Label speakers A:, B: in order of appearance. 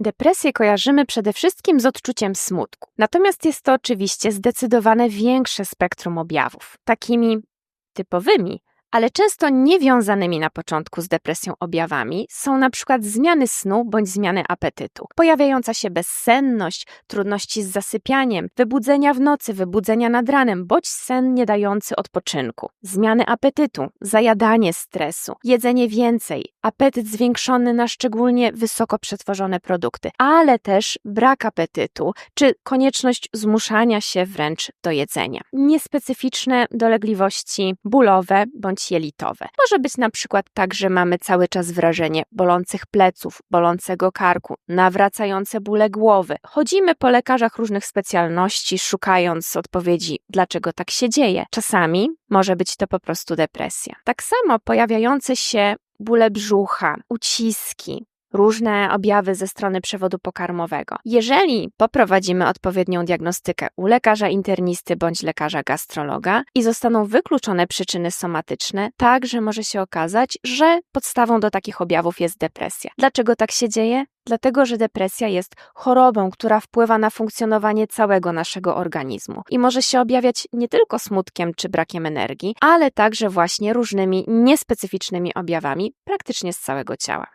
A: Depresję kojarzymy przede wszystkim z odczuciem smutku. Natomiast jest to oczywiście zdecydowane większe spektrum objawów, takimi typowymi, ale często niewiązanymi na początku z depresją objawami są na przykład zmiany snu bądź zmiany apetytu, pojawiająca się bezsenność, trudności z zasypianiem, wybudzenia w nocy, wybudzenia nad ranem bądź sen nie dający odpoczynku, zmiany apetytu, zajadanie stresu, jedzenie więcej, apetyt zwiększony na szczególnie wysoko przetworzone produkty, ale też brak apetytu czy konieczność zmuszania się wręcz do jedzenia. Niespecyficzne dolegliwości bólowe bądź jelitowe. Może być na przykład tak, że mamy cały czas wrażenie bolących pleców, bolącego karku, nawracające bóle głowy. Chodzimy po lekarzach różnych specjalności, szukając odpowiedzi, dlaczego tak się dzieje. Czasami może być to po prostu depresja. Tak samo pojawiające się bóle brzucha, uciski, różne objawy ze strony przewodu pokarmowego. Jeżeli poprowadzimy odpowiednią diagnostykę u lekarza internisty bądź lekarza gastrologa i zostaną wykluczone przyczyny somatyczne, także może się okazać, że podstawą do takich objawów jest depresja. Dlaczego tak się dzieje? Dlatego, że depresja jest chorobą, która wpływa na funkcjonowanie całego naszego organizmu i może się objawiać nie tylko smutkiem czy brakiem energii, ale także właśnie różnymi niespecyficznymi objawami praktycznie z całego ciała.